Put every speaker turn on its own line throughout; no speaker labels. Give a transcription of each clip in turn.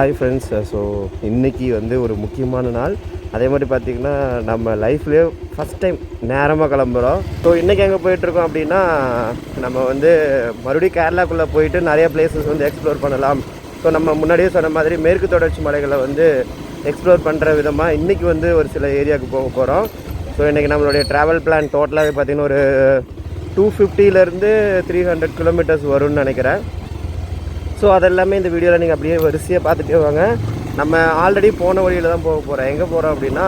Hi friends so இன்றைக்கி வந்து ஒரு முக்கியமான நாள். அதே மாதிரி பார்த்திங்கன்னா நம்ம லைஃப்லேயே ஃபஸ்ட் டைம் நேரமாக கிளம்புறோம். ஸோ இன்றைக்கி எங்கே போயிட்டுருக்கோம் அப்படின்னா நம்ம வந்து மறுபடியும் கேரளாக்குள்ளே போயிட்டு நிறைய பிளேசஸ் வந்து எக்ஸ்ப்ளோர் பண்ணலாம். ஸோ நம்ம முன்னாடியே சொன்ன மாதிரி மேற்கு தொடர்ச்சி மலைகளை வந்து எக்ஸ்ப்ளோர் பண்ணுற விதமாக இன்றைக்கி வந்து ஒரு சில ஏரியாவுக்கு போக போகிறோம் ஸோ இன்றைக்கி நம்மளுடைய ட்ராவல் பிளான் டோட்டலாகவே பார்த்திங்கன்னா ஒரு டூ ஃபிஃப்டிலேருந்து த்ரீ ஹண்ட்ரட் கிலோமீட்டர்ஸ் வரும்னு நினைக்கிறேன். ஸோ அதெல்லாமே இந்த வீடியோவில் நீங்கள் அப்படியே வரிசையாக பார்த்துட்டே வாங்க. நம்ம ஆல்ரெடி போன வழியில் தான் போக போகிறோம் எங்கே போகிறோம் அப்படின்னா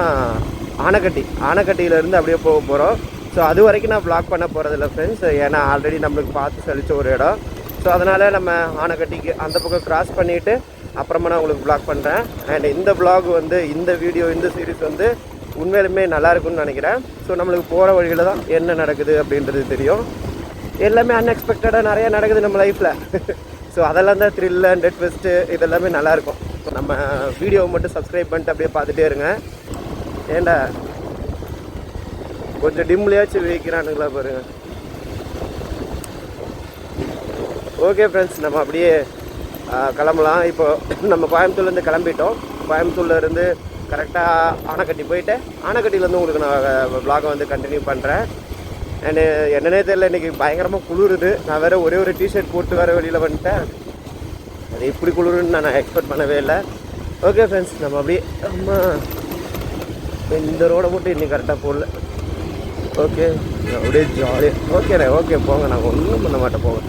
ஆனைக்கட்டி. ஆனைக்கட்டியிலேருந்து அப்படியே போக போகிறோம் ஸோ அது வரைக்கும் நான் ப்ளாக் பண்ண போகிறதில்ல ஃப்ரெண்ட்ஸ் ஏன்னா ஆல்ரெடி நம்மளுக்கு பார்த்து சலிச்ச ஒரு இடம். ஸோ அதனால் நம்ம ஆனைக்கட்டிக்கு அந்த பக்கம் க்ராஸ் பண்ணிவிட்டு அப்புறமா நான் உங்களுக்கு ப்ளாக் பண்ணுறேன் அண்ட் இந்த ப்ளாக் வந்து இந்த வீடியோ இந்த சீரீஸ் வந்து உண்மையிலுமே நல்லாயிருக்கும்னு நினைக்கிறேன். ஸோ நம்மளுக்கு போகிற வழியில் தான் என்ன நடக்குது அப்படின்றது தெரியும். எல்லாமே அன்எக்ஸ்பெக்டடாக நிறையா நடக்குது நம்ம லைஃப்பில் ஸோ அதெல்லாம் தான் த்ரில் அண்ட் ஃபெஸ்ட்டு இதெல்லாமே நல்லாயிருக்கும். நம்ம வீடியோவை மட்டும் சப்ஸ்கிரைப் பண்ணிட்டு அப்படியே பார்த்துட்டே இருங்க. ஏண்டா? கொஞ்சம் டிம்லையாச்சும் வைக்கிறானுங்களா பாருங்க. ஓகே ஃப்ரெண்ட்ஸ் நம்ம அப்படியே கிளம்பலாம். இப்போ நம்ம கோயம்புத்தூர்லேருந்து கிளம்பிட்டோம். கோயம்புத்தூர்லேருந்து கரெக்டாக ஆனைக்கட்டி போயிட்டு ஆனைக்கட்டியிலேருந்து உங்களுக்கு நான் vlog-அ வந்து கண்டினியூ பண்ணுறேன் அண்டு uh, என்னன்னே தெரியல. இன்றைக்கி பயங்கரமாக குளிருது. நான் வேறு ஒரே ஒரு டிஷர்ட் போட்டு வேறு வெளியில் வந்துட்டேன். அது இப்படி குளிருன்னு நான் எக்ஸ்பெக்ட் பண்ணவே இல்லை. ஓகே ஃப்ரெண்ட்ஸ் நம்ம அப்படியே அம்மா. இந்த ரோடை மட்டும் இன்னைக்கு கரெக்டாக போடல. ஓகே அப்படியே ஜாலியாக ஓகேண்ணே ஓகே போங்க. நாங்கள் ஒன்றும் பண்ண மாட்டோம் போங்க.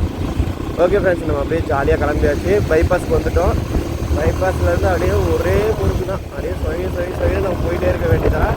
ஓகே ஃப்ரெண்ட்ஸ் நம்ம அப்படியே ஜாலியாக கிளம்பியாச்சு. பைபாஸ்க்கு வந்துட்டோம். பைபாஸ்லேருந்து அப்படியே ஒரே முறுக்கு தான் அப்படியே சொல்லி சொல்லி சொல்லி நம்ம போயிட்டே இருக்க வேண்டியதான்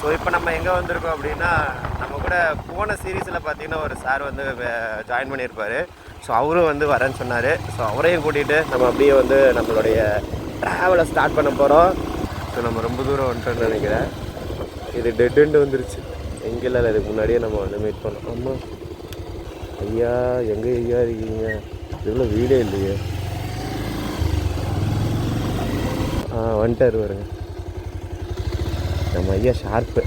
ஸோ இப்போ நம்ம எங்கே வந்திருக்கோம் அப்படின்னா நம்ம கூட போன சீரீஸில் பார்த்தீங்கன்னா ஒரு சார் வந்து ஜாயின் பண்ணியிருப்பார். ஸோ அவரும் வந்து வரேன்னு சொன்னார். ஸோ அவரையும் கூட்டிகிட்டு நம்ம அப்படியே வந்து நம்மளுடைய ட்ராவலை ஸ்டார்ட் பண்ண போகிறோம் ஸோ நம்ம ரொம்ப தூரம் வந்துட்டோம்னு நினைக்கிறேன். இது டெட் எண்டு வந்துருச்சு. எங்கே இல்லை இதுக்கு முன்னாடியே நம்ம வந்து மீட் பண்ணோம். ஆமாம் ஐயா எங்கே ஐயா இருக்கீங்க? இவ்வளோ வீடே இல்லையே. ஆ வந்துட்டார் வருங்க நம்ம ஐயா ஷார்ப்பு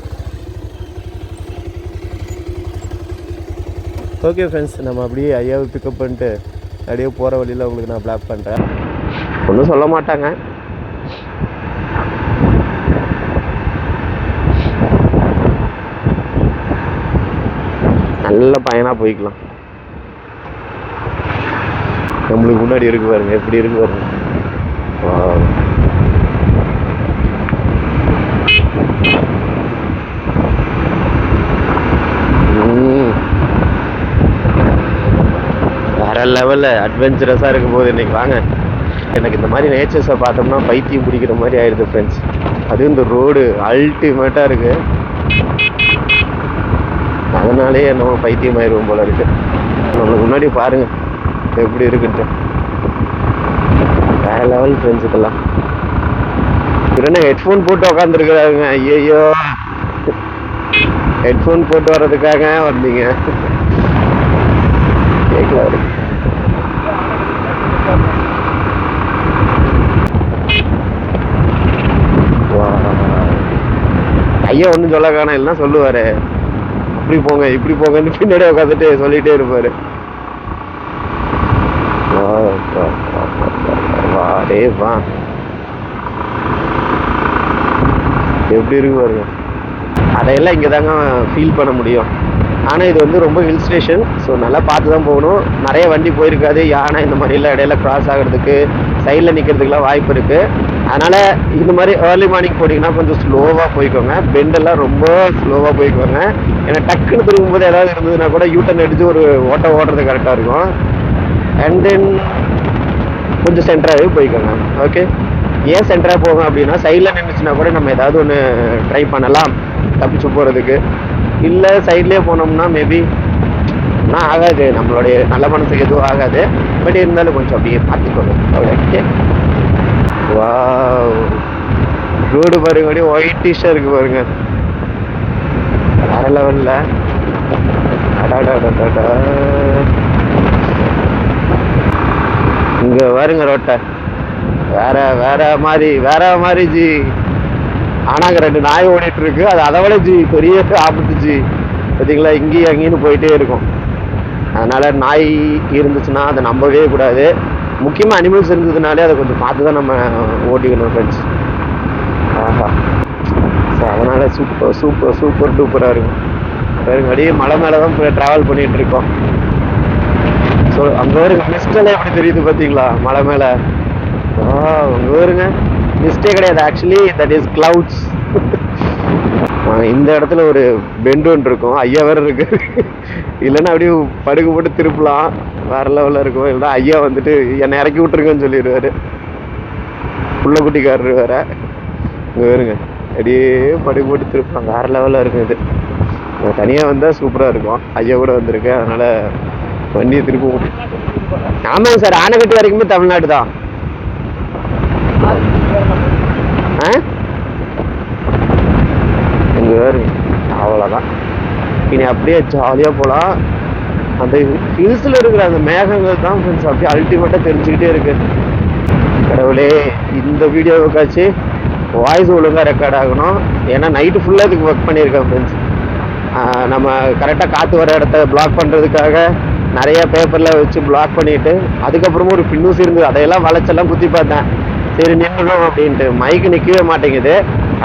ஓகே ஃப்ரெண்ட்ஸ் நம்ம அப்படியே ஐயாவை பிக்கப் பண்ணிட்டு அப்படியே போகிற வழியில் உங்களுக்கு நான் பிளாக் பண்ணுறேன் ஒன்றும் சொல்ல மாட்டாங்க. நல்ல பயனாக போய்க்கலாம். நம்மளுக்கு முன்னாடி இருக்கு பாருங்க எப்படி இருக்கு பாருங்க Wow. ம். வேற லெவலில் அட்வென்ச்சரஸாக இருக்கும் போது இன்றைக்கி வாங்க. எனக்கு இந்த மாதிரி நேச்சர்ஸை பார்த்தோம்னா பைத்தியம் பிடிக்கிற மாதிரி ஆயிடுது ஃப்ரெண்ட்ஸ் அதுவும் இந்த ரோடு அல்டிமேட்டாக இருக்குது அதனாலே என்னமோ பைத்தியம் ஆயிடுவோம் போல இருக்கு. நம்மளுக்கு முன்னாடி பாருங்க எப்படி இருக்குன்ட்டு. வேற லெவல் ஃப்ரெண்ட்ஸுக்கெல்லாம் என்ன ஹெட்ஃபோன் போட்டு உக்காந்துருக்குறாங்க ஐயோ ஹெட்ஃபோன் போட்டு வர்றதுக்காக வந்தீங்க. கேட்கல அவருக்கு ஐயா ஒன்றும் சொல்ல காணும் இல்லைனா சொல்லுவாரு. அப்படி போங்க இப்படி போங்கன்னு பின்னாடி உட்காந்துட்டு சொல்லிட்டே இருப்பாரு. வாடே வா, வா எப்படி இருக்கு பாருங்க. அதையெல்லாம் இங்கே தாங்க ஃபீல் பண்ண முடியும். ஆனால் இது வந்து ரொம்ப ஹில் ஸ்டேஷன் ஸோ நல்லா பார்த்து தான் போகணும். நிறைய வண்டி போயிருக்காது. யானை இந்த மாதிரிலாம் இடையில கிராஸ் ஆகிறதுக்கு சைடில் நிற்கிறதுக்குலாம் வாய்ப்பு இருக்குது அதனால் இந்த மாதிரி ஏர்லி மார்னிங் போட்டிங்கன்னா கொஞ்சம் ஸ்லோவாக போய்க்கோங்க. பெண்டெல்லாம் ரொம்ப ஸ்லோவாக போய்க்கோங்க. ஏன்னா டக்குன்னு திரும்பும்போது ஏதாவது இருந்ததுன்னா கூட யூட்டன் அடித்து ஒரு ஓட்ட ஓடுறது கரெக்டாக இருக்கும். அண்ட் தென் கொஞ்சம் சென்டராகவே போய்க்கோங்க. ஓகே ஏன் சென்டராக போகும் அப்படின்னா சைடில் நின்றுச்சுன்னா கூட நம்ம ஏதாவது ஒன்று ட்ரை பண்ணலாம். தப்பிச்சு போகிறதுக்கு இல்லை சைட்லேயே போனோம்னா மேபி ஆனால் ஆகாது. நம்மளுடைய நல்ல மனசுக்கு எதுவும் ஆகாது. பட் இருந்தாலும் கொஞ்சம் அப்படியே பார்த்துக்கோங்க. அவ்வளோ ஓகே வா ரோடு பாருங்க அப்படியே ஒயிட்டிஷாக இருக்கு பாருங்க. வேற லெவலில் அடாடாடாடா இங்க பாருங்க ரோட்டை. வேற வேற மாதிரி வேற மாதிரி ஜி. ஆனாங்க ரெண்டு நாய் ஓடிட்டு இருக்கு. அது அதை விட ஜி பெரிய ஆபத்து ஜி. பார்த்தீங்களா இங்கேயும் அங்கேயும் போயிட்டே இருக்கும். அதனால நாய் இருந்துச்சுன்னா அதை நம்பவே கூடாது. முக்கியமாக அனிமல்ஸ் இருந்ததுனாலே அதை கொஞ்சம் பார்த்து தான் நம்ம ஓட்டிக்கணும் ஃப்ரெண்ட்ஸ் ஆஹா. ஸோ அதனால் சூப்பர் சூப்பர் சூப்பர் டூப்பராக இருக்கும். பாருங்க அப்படியே மலை மேலே தான் ட்ராவல் பண்ணிகிட்டு இருக்கோம் ஸோ அங்கே வருங்க மிஸ்டெல்லாம் எப்படி தெரியுது பார்த்தீங்களா மலை மேலே. ஆ அங்கே வருங்க மிஸ்டே கிடையாது. ஆக்சுவலி தட் இஸ் கிளவுட்ஸ் இந்த இடத்துல ஒரு பெண்டு ஒன்று இருக்கும். ஐயா வேற இருக்கு இல்லைன்னா அப்படியே படுகு போட்டு திருப்பலாம். வேற லெவலில் இருக்கும். இல்லைன்னா ஐயா வந்துட்டு என்னை இறக்கி விட்டுருங்கன்னு சொல்லிடுவாரு. புள்ள வேற. இங்கே வருங்க அப்படியே படுகு போட்டு திருப்பலாம். வேற லெவலில் இருக்கும் இது. தனியாக வந்தால் சூப்பராக இருக்கும். ஐயா கூட வந்திருக்கேன். அதனால வண்டியை திருப்பி ஆமாங்க சார் ஆனைக்கட்டு வரைக்குமே தமிழ்நாடு தான் ஆ இங்கே வேறு அவ்வளோதான் இனி அப்படியே ஜாலியாக போகலாம் அந்த ஹில்ஸில் இருக்கிற அந்த மேகங்கள் தான் ஃப்ரெண்ட்ஸ் அப்படியே அல்டிமேட்டாக தெரிஞ்சுக்கிட்டே இருக்கு. கடவுளே இந்த வீடியோவுக்காச்சு வாய்ஸ் ஒழுங்காக ரெக்கார்ட் ஆகணும். ஏன்னா நைட்டு ஃபுல்லாக இதுக்கு ஒர்க் பண்ணியிருக்கேன் ஃப்ரெண்ட்ஸ் நம்ம கரெக்டாக காற்று வர இடத்த பிளாக் பண்ணுறதுக்காக நிறைய பேப்பரில் வச்சு பிளாக் பண்ணிட்டு அதுக்கப்புறமா ஒரு பின்னூசி இருந்தது. அதையெல்லாம் வளைச்செல்லாம் குத்தி பார்த்தேன். சரி நின்றுடும் அப்படின்ட்டு. மைக்கு நிற்கவே மாட்டேங்குது.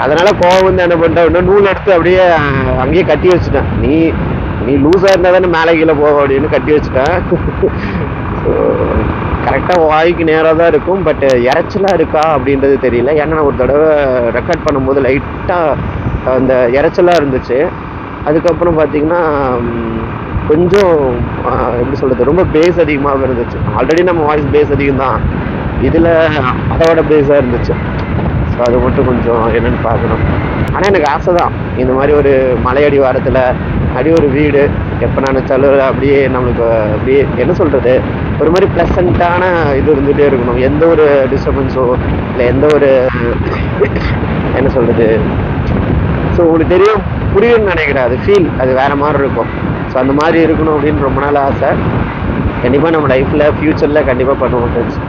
அதனால கோவம் வந்து என்ன பண்ணிட்டேன் நூல் எடுத்து அப்படியே அங்கேயே கட்டி வச்சுட்டேன். நீ நீ லூஸாக இருந்தால் தானே மேலே கீழே போக அப்படின்னு கட்டி வச்சுட்டேன். கரெக்டாக வாய்க்கு நேராக தான் இருக்கும் பட் இறைச்சலாக இருக்கா அப்படின்றது தெரியல. ஏன்னா நான் ஒரு தடவை ரெக்கார்ட் பண்ணும்போது லைட்டாக அந்த இறைச்சலாக இருந்துச்சு. அதுக்கப்புறம் பார்த்தீங்கன்னா கொஞ்சம் எப்படி சொல்கிறது ரொம்ப பேஸ் அதிகமாக இருந்துச்சு. ஆல்ரெடி நம்ம வாய்ஸ் பேஸ் அதிகம் தான் இதில் அதோட பேஸாக இருந்துச்சு. ஸோ அது மட்டும் கொஞ்சம் என்னென்னு பார்க்கணும். ஆனால் எனக்கு ஆசை தான் இந்த மாதிரி ஒரு மலையடி வாரத்தில் அடி ஒரு வீடு எப்போ நினச்சாலும் அப்படியே நம்மளுக்கு அப்படியே என்ன சொல்கிறது ஒரு மாதிரி ப்ளசண்ட்டான இது இருந்துகிட்டே இருக்கணும். எந்த ஒரு டிஸ்டர்பன்ஸோ இல்லை எந்த ஒரு என்ன சொல்கிறது ஸோ உங்களுக்கு தெரியும் புரியும்னு நினைக்கிறேன். அது ஃபீல் அது வேறு மாதிரி இருக்கும். ஸோ அந்த மாதிரி இருக்கணும் அப்படின்னு ரொம்ப நாள் ஆசை. கண்டிப்பாக நம்ம லைஃப்பில் ஃப்யூச்சரில் கண்டிப்பாக பண்ணுவோம் ஃப்ரெண்ட்ஸ்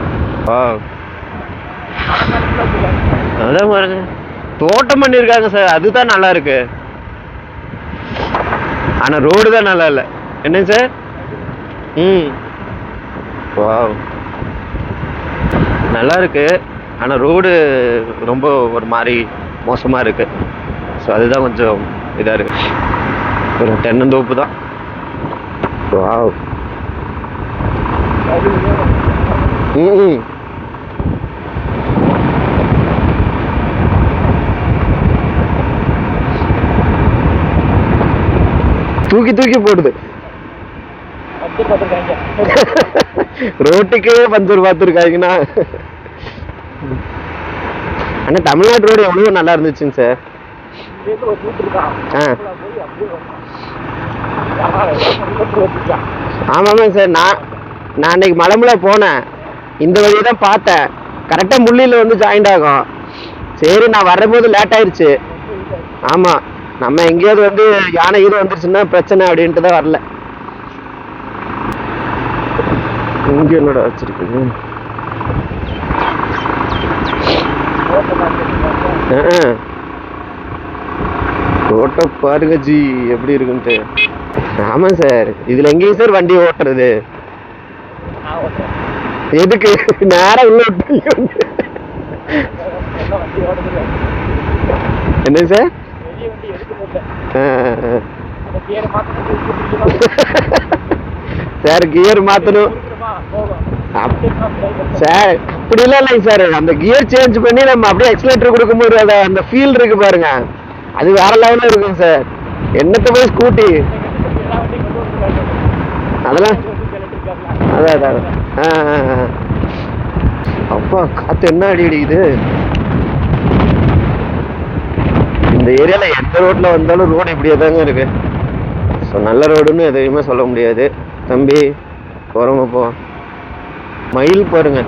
ஆ. அதான் பாருங்க. தோட்டம் பண்ணியிருக்காங்க சார். அதுதான் நல்லா இருக்கு. ஆனால் ரோடு தான் நல்லா இல்லை. என்னங்க சார்? ம். வாவ். நல்லா இருக்கு. ஆனால் ரோடு ரொம்ப ஒரு மாதிரி மோசமாக இருக்கு. ஸோ அதுதான் கொஞ்சம் இதாக இருக்கு. ஒரு தென்னந்தோப்பு தான். வாவ். ம். தூக்கி தூக்கி போடுது. ரோட்டுக்கே பஞ்சர் பார்த்துருக்காங்கன்னா அண்ணா தமிழ்நாட்டு ரோடு எவ்வளோ நல்லா இருந்துச்சுங்க சார்? ஆ. ஆமாங்க சார் நான் நான் அன்னைக்கு மலம்புல போனேன். இந்த வழியை தான் பார்த்தேன். கரெக்டாக முள்ளியில் வந்து ஜாயிண்ட் ஆகும். சரி நான் வரும்போது லேட் ஆயிடுச்சு ஆமாம் நம்ம எங்கேயாவது வந்து யானை கீது வந்துருச்சுன்னா பிரச்சனை அப்படின்ட்டு தான் வரல. இங்கே என்னடா வச்சிருக்குது ரோட்டை பாருங்க ஜி எப்படி இருக்குன்ட்டு. ஆமாம் சார். இதில் எங்கேயும் சார் வண்டி ஓட்டுறது. எதுக்கு? நேரம் வந்து. என்ன சார். சார் கியர் மாற்றணும் சார் இப்படிலாம் இல்லைங்க சார். அந்த கியர் சேஞ்ச் பண்ணி நம்ம அப்படியே எக்ஸலேட்டர் கொடுக்கும்போது அந்த அந்த ஃபீல் இருக்கு பாருங்க. அது வேற லெவலில் இருக்கும் சார். என்னத்த போய் ஸ்கூட்டி அதெல்லாம் அதான் அதான் ஆ. அப்பா காற்று என்ன அடி அடிக்குது இந்த ஏரியாவில் எந்த ரோட்டில் வந்தாலும் ரோடு இப்படியே தாங்க இருக்கு. ஸோ நல்ல ரோடுன்னு எதையுமே சொல்ல முடியாது. தம்பி போகிறோமா போ. மயில் பாருங்க.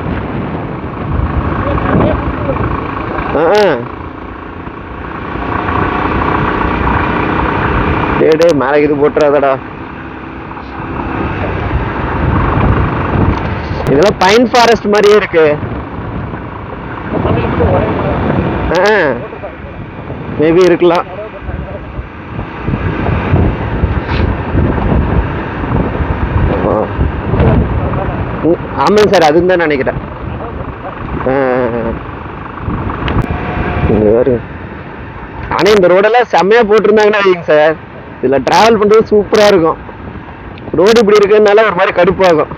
ஆ ஆ. டேய் மேலே இது போட்டுறாதடா. இதெல்லாம் பைன் ஃபாரஸ்ட் மாதிரியே இருக்கு. ஆ. மேபி இருக்கலாம். ஆ. ம், ஆமாங்க சார் அதுன்னு தான் நினைக்கிறேன். ஆனால் இந்த ரோடெல்லாம் செம்மையாக போட்டிருந்தாங்கன்னா வைங்க சார். இதில் ட்ராவல் பண்ணுறது சூப்பராக இருக்கும். ரோடு இப்படி இருக்கிறதுனால ஒரு மாதிரி கடுப்பாகும்.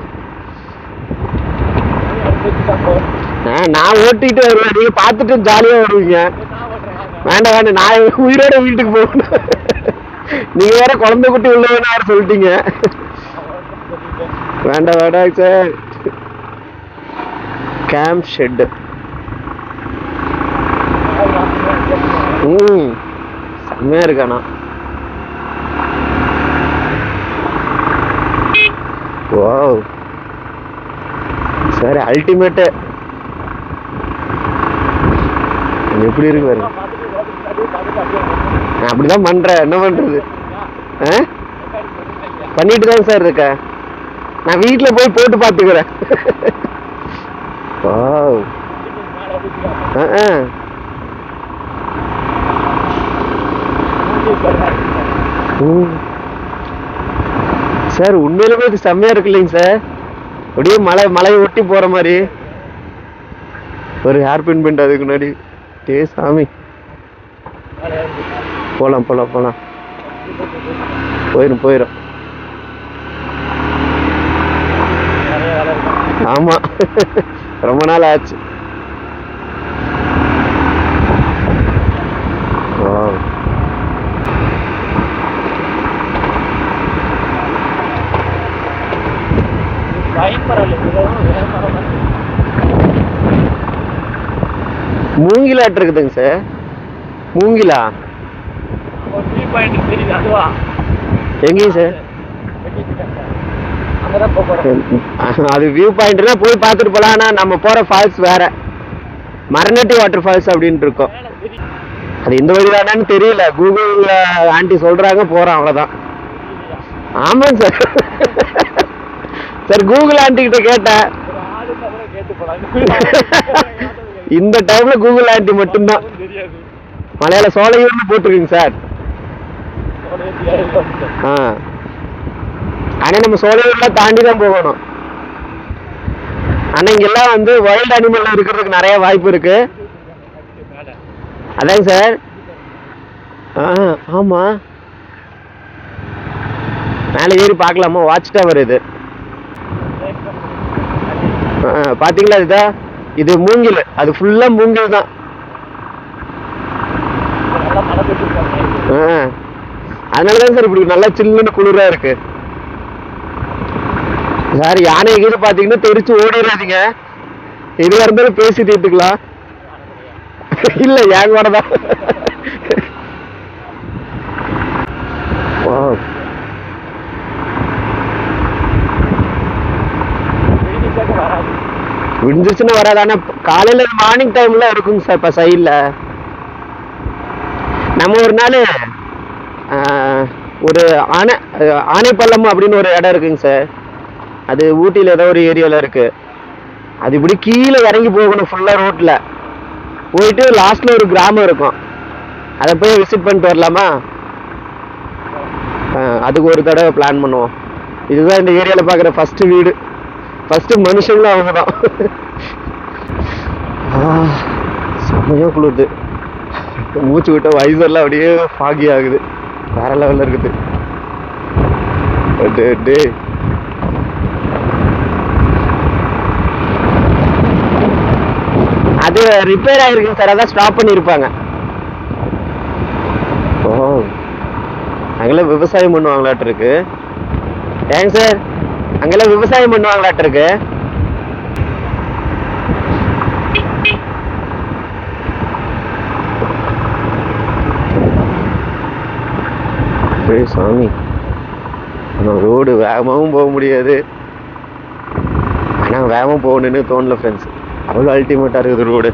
ஆ, நான் ஓட்டிட்டு வருவேன். நீங்கள் பார்த்துட்டு ஜாலியாக வருவீங்க. வேண்டாம் வேண்டாம். நான் உயிரோட வீட்டுக்கு போகணும். நீங்கள் வேற குழந்தை குட்டி உள்ள வேணாம் சொல்லிட்டீங்க. வேண்டாம் வேண்டாம் சார் கேம்ப் ஷெட்டு ம். செம்மையாக இருக்கானா வாவ் சரி அல்டிமேட்டு எப்படி இருக்கு பாருங்க. அப்படிதான் பண்ணுறேன் என்ன பண்றது? ஆ? பண்ணிட்டு தான் சார் இருக்கேன். நான் வீட்டில் போய் போட்டு பார்த்துக்கிறேன். ஆ ஆ. சார் உண்மையிலுமே இது செம்மையா இருக்கு இல்லைங்க சார். அப்படியே மலை மலையை ஒட்டி போற மாதிரி. ஒரு ஹேர் பின் பண்ணிட்டு அதுக்கு முன்னாடி. டே சாமி. போலாம் போலாம் போலாம். போயிடும் போயிடும் ஆமா. ரொம்ப நாள் ஆச்சு. மூங்கிலாட்டு இருக்குதுங்க சார். மூங்கிலா? எங்கேயும் சார். அது வியூ பாயிண்ட்னா போய் பார்த்துட்டு போலாம். ஆனா நம்ம போற ஃபால்ஸ் வேற. மரநட்டி வாட்டர் ஃபால்ஸ் அப்படின்னு இருக்கும். அது இந்த வழி தானேன்னு தெரியல. கூகுள் ஆண்டி சொல்றாங்க போறோம் அவ்வளவுதான். ஆமாங்க சார் சார் கூகுள் ஆண்டி கிட்ட கேட்டேன். இந்த டைம்ல கூகுள் ஆண்டி மட்டும்தான். மலையாள சோலையூர்னு போட்டிருக்குங்க சார். ஆ. ஆனால் நம்ம சோலையூர்லாம் தாண்டி தான் போகணும். ஆனா இங்கெல்லாம் வந்து வைல்டு அனிமல் இருக்கிறதுக்கு நிறைய வாய்ப்பு இருக்கு. அதாங்க சார். ஆ ஆமாம் மேலே ஏறி பார்க்கலாமா? வாட்ச் டவர் இது. ஆ, இதுதான் இது? மூங்கில். அது ஃபுல்லாக மூங்கில் தான் ஆ அதனால தான் சார் இப்படி நல்லா சில்லுன்னு குளிரா இருக்கு. சார் யானை கீழே பார்த்தீங்கன்னா தெரிச்சு ஓடிடாதீங்க எதுவாக இருந்தாலும் பேசி தீர்த்துக்கலாம் இல்ல என் கூட தான். விடிஞ்சிச்சுன்னு வராது. ஆனா காலையில மார்னிங் டைம்ல இருக்குங்க சார் இப்போ சைடில். நம்ம ஒரு நாள் ஒரு ஆனை ஆனைப்பள்ளம் அப்படின்னு ஒரு இடம் இருக்குங்க சார். அது ஊட்டியில் ஏதோ ஒரு ஏரியாவில் இருக்குது அது இப்படி கீழே இறங்கி போகணும் ஃபுல்லாக ரோட்டில் போயிட்டு லாஸ்ட்டில் ஒரு கிராமம் இருக்கும். அதை போய் விசிட் பண்ணிட்டு வரலாமா? அதுக்கு ஒரு தடவை பிளான் பண்ணுவோம். இதுதான் இந்த ஏரியாவில் பார்க்குற ஃபஸ்ட்டு வீடு. ஃபஸ்ட்டு மனுஷங்களும் அவங்க தான் செம்மையாக குளிருது. மூச்சு விட்ட வைசர்லாம் அப்படியே ஃபாகி ஆகுது. வேற லெவலில் இருக்குது. டே டே அது ரிப்பேர் ஆயிருக்குங்க சார் அதான் ஸ்டாப் பண்ணியிருப்பாங்க ஓ. அங்கெல்லாம் விவசாயம் பண்ணுவாங்களாட்டு இருக்கு ஏங்க சார் அங்கெல்லாம் விவசாயம் பண்ணுவாங்களாட்டு இருக்கு சரி சாமி ஆனால் ரோடு வேகமாகவும் போக முடியாது. ஆனால் வேகமாக போகணுன்னு தோணல ஃப்ரெண்ட்ஸ் அவ்வளோ அல்டிமேட்டாக இருக்குது ரோடு.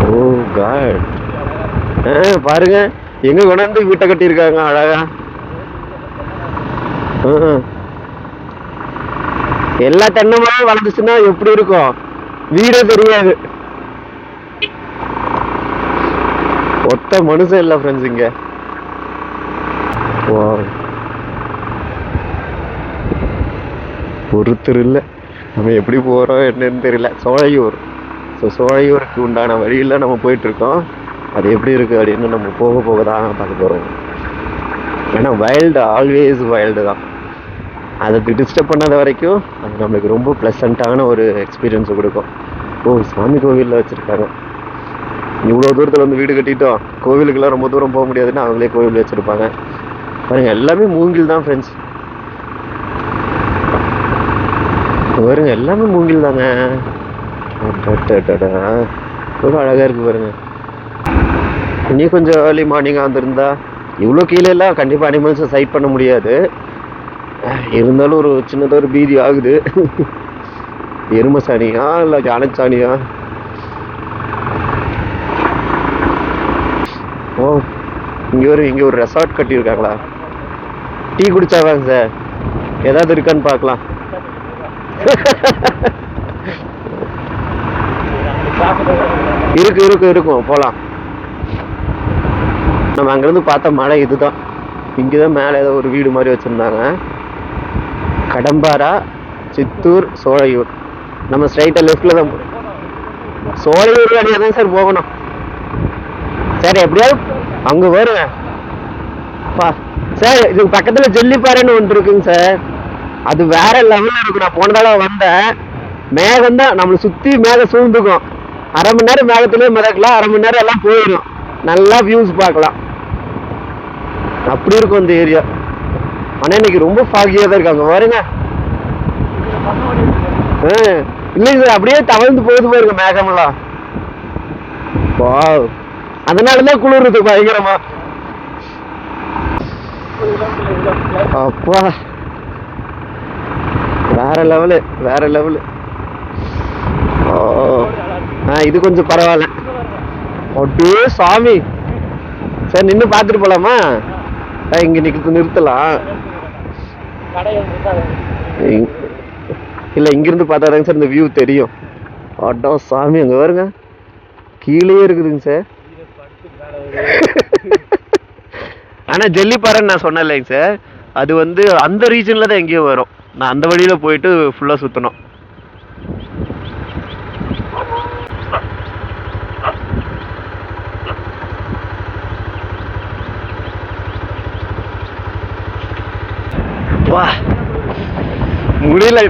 ஓ காட் ஆ பாருங்க எங்கே கொண்டாந்து வீட்டை கட்டியிருக்காங்க அழகா. ஆ. எல்லா தென்னை மரம் வளர்ந்துச்சுன்னா எப்படி இருக்கும்? வீடே தெரியாது. ஒத்த மனுஷன் இல்லை ஃப்ரெண்ட்ஸ் இங்கே. ஒருத்தர் இல்லை. நம்ம எப்படி போகிறோம் என்னன்னு தெரியல. சோழையூர். ஸோ சோழையூருக்கு உண்டான வழியில் நம்ம போயிட்டுருக்கோம். அது எப்படி இருக்குது அப்படின்னு நம்ம போக போக தான் பார்க்க போகிறோம் ஏன்னா வைல்டு ஆல்வேஸ் வைல்டு தான். அதை டிஸ்டர்ப் பண்ணாத வரைக்கும் அது நம்மளுக்கு ரொம்ப ப்ளசண்ட்டான ஒரு எக்ஸ்பீரியன்ஸை கொடுக்கும். ஓ சாமி கோவிலில் வச்சுருக்காங்க. இவ்வளோ தூரத்தில் வந்து வீடு கட்டிட்டோம். கோவிலுக்கெல்லாம் ரொம்ப தூரம் போக முடியாதுன்னு அவங்களே கோவில் வச்சுருப்பாங்க. பாருங்கள் எல்லாமே மூங்கில் தான் ஃப்ரெண்ட்ஸ் பாருங்க எல்லாமே மூங்கில் தாங்க. ரொம்ப அழகாக இருக்குது பாருங்க. இனி கொஞ்சம் ஏர்லி மார்னிங்காக வந்திருந்தா இவ்வளோ கீழே எல்லாம் கண்டிப்பாக அனிமல்ஸை சைட் பண்ண முடியாது. இருந்தாலும் ஒரு சின்னதாக ஒரு பீதி ஆகுது. எருமை சாணியா இல்லை யானை சாணியா இங்கே ஒரு இங்கே ஒரு ரெசார்ட் கட்டியிருக்காங்களா? டீ குடிச்சாவாங்க சார். ஏதாவது இருக்கான்னு பார்க்கலாம். இருக்கு இருக்கு இருக்கும். போகலாம் நம்ம அங்கேருந்து பார்த்த மலை இதுதான். இங்கே தான் மேலே ஏதோ ஒரு வீடு மாதிரி வச்சுருந்தாங்க. கடம்பாரா சித்தூர் சோழையூர் நம்ம ஸ்ட்ரைட்டாக லெஃப்டில் தான் சோழையூர் வழியாக தான் சார் போகணும். சார் எப்படியாவது அங்கே வருங்க பா சார் இதுக்கு பக்கத்தில் ஜெல்லிப்பாறைன்னு ஒன்று இருக்குங்க சார். அது வேற லெவலில் இருக்கும். நான் போன தடவை வந்தேன். மேகம் தான் நம்மளை சுற்றி மேகம் சூழ்ந்துக்கும். அரை மணி நேரம் மேகத்திலே மிதக்கலாம். அரை மணி நேரம் எல்லாம் போயிடும். நல்லா வியூஸ் பார்க்கலாம். அப்படி இருக்கும் அந்த ஏரியா ஆனால் இன்னைக்கு ரொம்ப ஃபாகியாக தான் இருக்காங்க பாருங்க. ஆ இல்லைங்க சார் அப்படியே தவழ்ந்து போகுது பாருங்க மேகமெல்லாம். வா அதனால தான் குளிருது பயங்கரமா. அப்பா. வேற லெவலு வேற லெவலு ஓ. ஆ இது கொஞ்சம் பரவாயில்ல. அப்படியே சாமி. சார் நின்று பார்த்துட்டு போலாமா? ஆ, இங்க நிறுத்தலாம். இல்லை இங்கிருந்து பார்த்தா தாங்க சார் இந்த வியூ தெரியும். அடா சாமி அங்கே வருங்க கீழே இருக்குதுங்க சார். ஆனா ஜெல்லிப்பாறைன்னு நான் சொன்னேன் சார். அது வந்து அந்த ரீஜன்ல தான் எங்கேயோ வரும். நான் அந்த வழியில போயிட்டு ஃபுல்லா சுத்தணும். வா. முடியல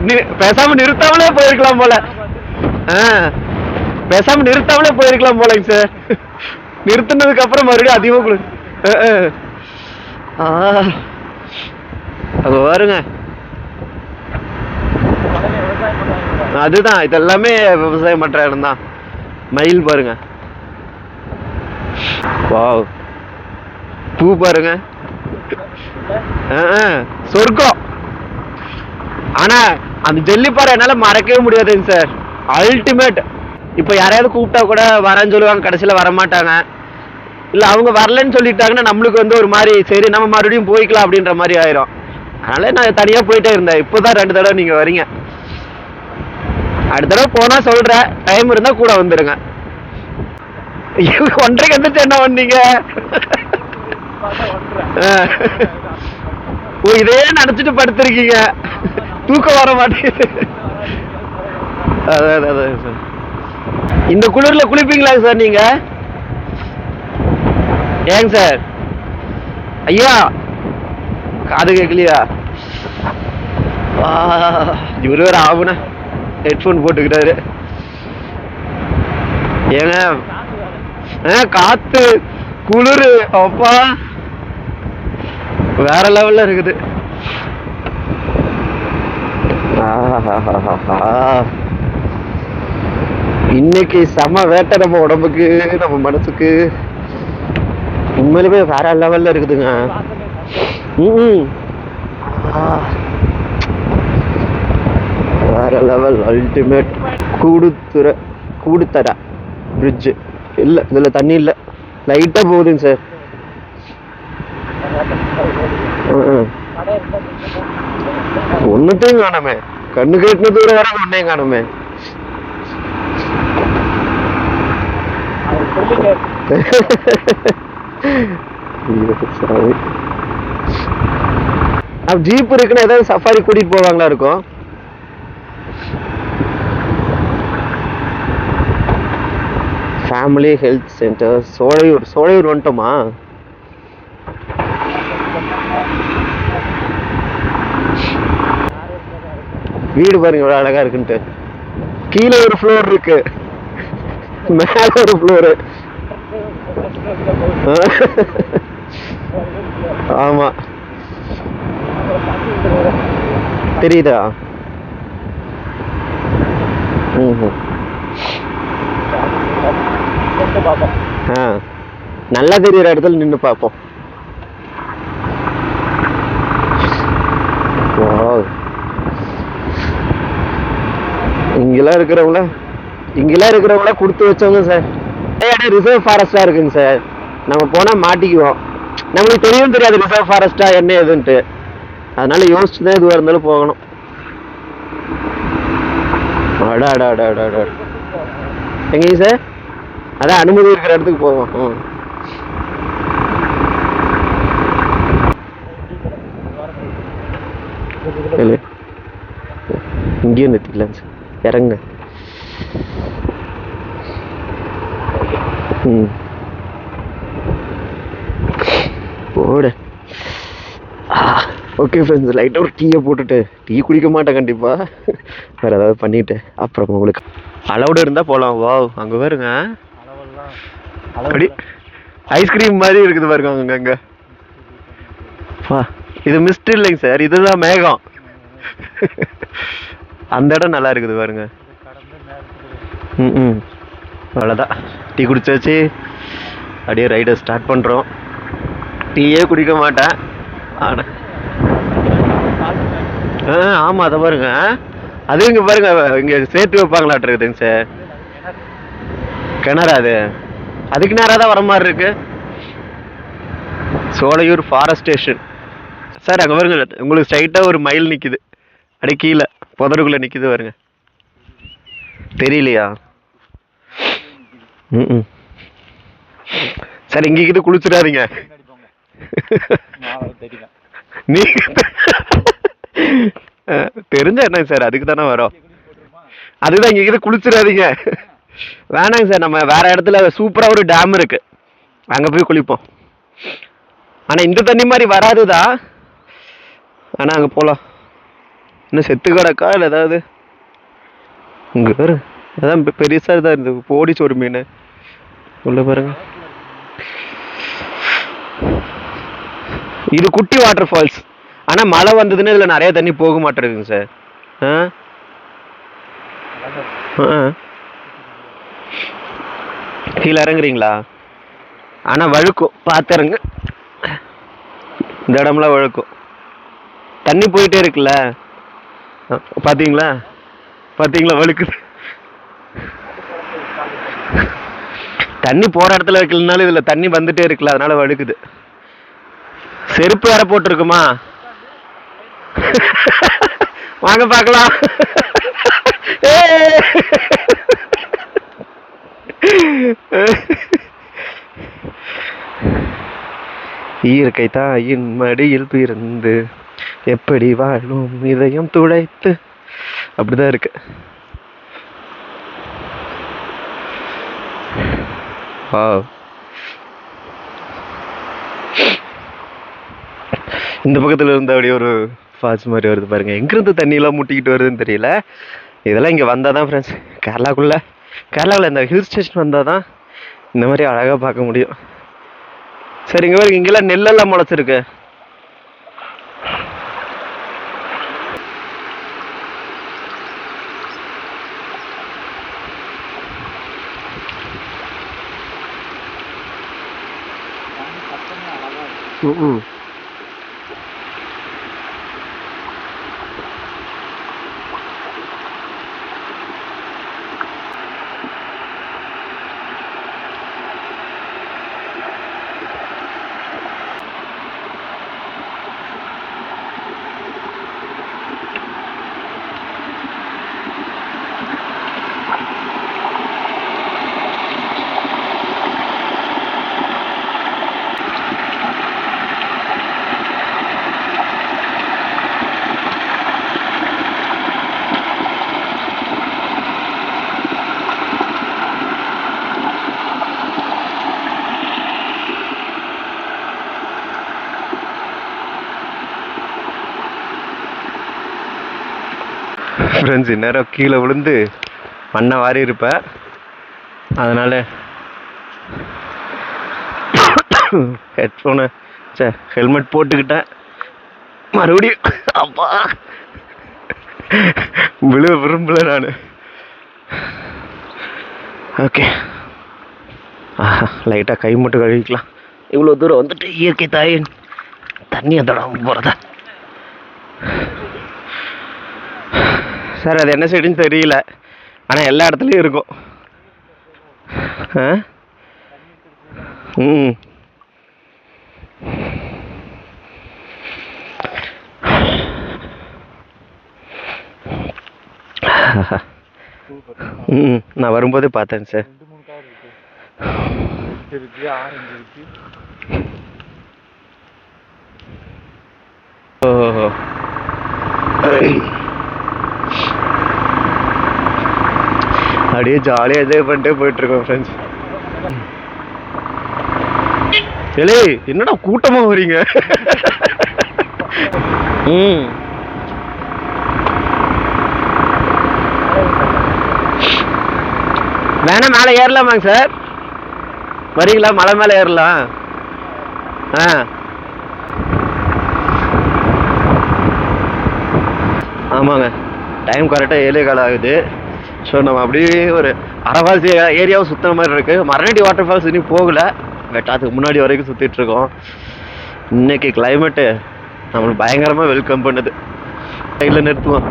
பேசாம நிறுத்தாமலே போயிருக்கலாம் போல. ஆ. பேசாம நிறுத்தாமலே போயிருக்கலாம் போலங்க சார். நிறுத்தினதுக்கு அப்புறம் மறுபடியும் அதிகமாக குளு அப்போ பாருங்க. அதுதான் இதெல்லாமே விவசாயம் பண்ற இடம் தான் மயில் பாருங்க. வாவ். பூ பாருங்க. சொர்க்கம். ஆனா அந்த ஜெல்லிப்பாறை என்னால மறக்கவே முடியாதுங்க சார். அல்டிமேட் இப்போ யாரையாவது கூப்பிட்டா கூட வரேன்னு சொல்லுவாங்க கடைசியில வர மாட்டாங்க இல்லை அவங்க வரலன்னு சொல்லிட்டாங்கன்னா நம்மளுக்கு வந்து ஒரு மாதிரி சரி நம்ம மறுபடியும் போய்க்கலாம் அப்படின்ற மாதிரி ஆயிரும். அதனால நான் தனியாக போயிட்டே இருந்தேன். இப்போ தான் ரெண்டு தடவை நீங்கள் வரீங்க. அடுத்த தடவை போனால் சொல்கிறேன் டைம் இருந்தால் கூட வந்துடுங்க ஐயோ, வந்துட்டு என்ன பண்ணீங்க? ஓ இதே நினச்சிட்டு படுத்துருக்கீங்க. தூக்கம் வர மாட்டேங்குது. அதான் அதான், சார். இந்த குளிரில் குளிப்பீங்களா சார் நீங்கள் ஏங்க சார் ஐயா காது கேட்கலையா இவரு வேற ஆகுன ஹெட்ஃபோன் போட்டுக்கிட்டாரு ஏங்க ஆ காத்து குளிர் அப்பா வேற லெவல்ல இருக்குது. இன்னைக்கு செம வேட்டை நம்ம உடம்புக்கு நம்ம மனசுக்கு உண்மையிலுமே வேற லெவல்ல இருக்குதுங்க. ம் வேற level ultimate Kooduthurai Kooduthurai bridge இல்லை இதில் தண்ணி இல்லை. லைட்டாக போகுதுங்க சார் ஒன்றுத்தையும் காணாமே. கண்ணு கேட்டின தூரம் வர ஒன்றையும் காணாமே. அப்ப ஜீப் இருக்குன்னா ஏதாவது சஃபாரி கூட்டிட்டு போவாங்களா இருக்கும்? Family health centre Cholaiyur Cholaiyur வந்துட்டோமா? வீடு பாருங்க இவ்வளோ அழகா இருக்குன்ட்டு. கீழே ஒரு ஃப்ளோர் இருக்கு. மேல ஒரு ஃப்ளோரு ஆமா. தெரியுதா? ஆ. நல்லா தெரியுற இடத்துல நின்று பார்ப்போம். இங்கெல்லாம் இருக்கிறவங்கள இங்கெல்லாம் இருக்கிறவங்கள கொடுத்து வச்சவங்க சார். இடம் ரிசர்வ் ஃபாரஸ்டா இருக்குங்க சார் நம்ம போனா மாட்டிக்குவோம். நம்மளுக்கு தெரியும் தெரியாது ரிசர்வ் ஃபாரஸ்டா என்ன ஏதுன்ட்டு. அதனால யோசிச்சு தான் எதுவாக இருந்தாலும் போகணும். அடா அடா அடா அடா அடா. எங்கேயும் சார் அதான் அனுமதி இருக்கிற இடத்துக்கு போவோம். ம். இங்கேயும் நிறுத்திக்கலாம் சார் இறங்க போடு. ஓகே ஃப்ரெண்ட்ஸ் லைட்டாக ஒரு டீயை போட்டுட்டு. டீ குடிக்க மாட்டேன் கண்டிப்பாக வேறு ஏதாவது பண்ணிட்டு அப்புறம் உங்களுக்கு அலௌடு இருந்தால் போகலாம் வா அங்கே பாருங்க. அப்படி ஐஸ்கிரீம் மாதிரி இருக்குது பாருங்க அங்க அங்க. வா இது மிஸ்ட் இல்லைங்க சார் இதுதான் மேகம். அந்த இடம் நல்லா இருக்குது பாருங்க. ம் ம். அவ்வளோதான் டீ குடிச்சாச்சு அப்படியே ரைடை ஸ்டார்ட் பண்ணுறோம் டீயே குடிக்க மாட்டேன். ஆனால் ஆ ஆமாம் அதை பாருங்க. அது இங்கே பாருங்க இங்கே சேர்த்து வைப்பாங்களாட்டு இருக்குதுங்க சார் கிணறு அது. அதுக்கு நேராக தான் வர மாதிரி இருக்கு. சோலையூர் ஃபாரஸ்ட் ஸ்டேஷன் சார் அங்கே பாருங்க உங்களுக்கு ஸ்ட்ரைட்டாக ஒரு மயில் நிற்கிது அப்படியே கீழே புதருக்குள்ளே நிற்கிது பாருங்க. தெரியலையா? ம் சார் இங்கே கிட்ட குளிச்சிடாதீங்க. நீ தெரிஞ்சா என்ன சார் அதுக்கு தானே வரோம். அதுதான் இங்க கிட்ட குளிச்சிடாதீங்க. வேணாங்க சார் நம்ம வேற இடத்துல சூப்பரா ஒரு டேம் இருக்கு. அங்க போய் குளிப்போம். ஆனா இந்த தண்ணி மாதிரி வராதுதான் ஆனா அங்க போலாம். என்ன செத்து கிடக்கா இல்ல ஏதாவது? இங்க அதான் பெ- பெருசா தான் இருந்தது போடிச்சு ஒரு மீன். உள்ள பாருங்க. இது குட்டி வாட்டர் ஃபால்ஸ் ஆனா மழை வந்ததுன்னு இதுல நிறைய தண்ணி போக மாட்டேங்குதுங்க சார் ஆ? ஆ. கீழே இறங்குறீங்களா? ஆனா வழுக்கும். பார்த்து இறங்க. இந்த இடம்லாம் வழுக்கும். தண்ணி போயிட்டே இருக்குல்ல? பாத்தீங்களா பாத்தீங்களா வழுக்குது. தண்ணி போற இடத்துல வைக்கலனாலும் இதுல தண்ணி வந்துட்டே இருக்குல்ல அதனால வழுக்குது. செருப்பு வேற போட்டிருக்குமா? வாங்க பார்க்கலாம். ஈர்க்கை தாயின் மடியில் பிறந்து எப்படி வாழும் இதயம் துளைத்து அப்படிதான் இருக்கு. வாவ் இந்த பக்கத்தில் இருந்து அப்படியே ஒரு ஃபால்ஸ் மாதிரி வருது பாருங்க. எங்கேருந்து தண்ணியெல்லாம் முட்டிக்கிட்டு வருதுன்னு தெரியல. இதெல்லாம் இங்கே வந்தால் தான் ஃப்ரெண்ட்ஸ் கேரளாக்குள்ளே கேரளாவில் இந்த ஹில் ஸ்டேஷன் வந்தால் தான் இந்த மாதிரி அழகாக பார்க்க முடியும். சரி இங்கே பாருங்க இங்கெல்லாம் நெல்லெல்லாம் முளைச்சிருக்கு. ம் ஃப்ரெண்ட்ஸ் இந்நேரம் கீழே விழுந்து மண்ணை வாரி இருப்பேன் அதனால் ஹெட்ஃபோனை சே ஹெல்மெட் போட்டுக்கிட்டேன். மறுபடியும் அப்பா. விழுவ விரும்பல நான். ஓகே லைட்டாக கை மட்டும் கழுவிக்கலாம். இவ்வளோ தூரம் வந்துட்டு இயற்கை தாயின் தண்ணியை தொடாமல் போகிறதா சார் அது என்ன சைடுன்னு தெரியல. ஆனால் எல்லா இடத்துலையும் இருக்கும். ஆ? ம். ம் நான் வரும்போதே பார்த்தேன் சார். ஓஹோ. அப்படியே ஜாலியாக என்ஜாய் பண்ணிட்டே போயிட்டுருக்கோம் ஃப்ரெண்ட்ஸ் ஏலே என்னடா கூட்டமாக வரீங்க ம். வேணா மேலே ஏறலாமாங்க சார்? வரீங்களா? மலை மேலே ஏறலாம். ஆ. ஆமாங்க. டைம் கரெக்டாக ஏழே கால் ஆகுது. ஸோ நம்ம அப்படியே ஒரு அரவாசி ஏரியாவும் சுற்றுற மாதிரி இருக்குது மரணடி வாட்டர் ஃபால்ஸ் இன்னும் போகல. பட் அதுக்கு முன்னாடி வரைக்கும் சுற்றிட்டுருக்கோம் இன்னைக்கு கிளைமேட்டு நம்மளுக்கு பயங்கரமாக வெல்கம் பண்ணுது. கையில் நிறுத்துவோம்.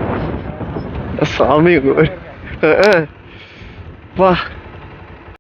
சாமி அஹ், வா.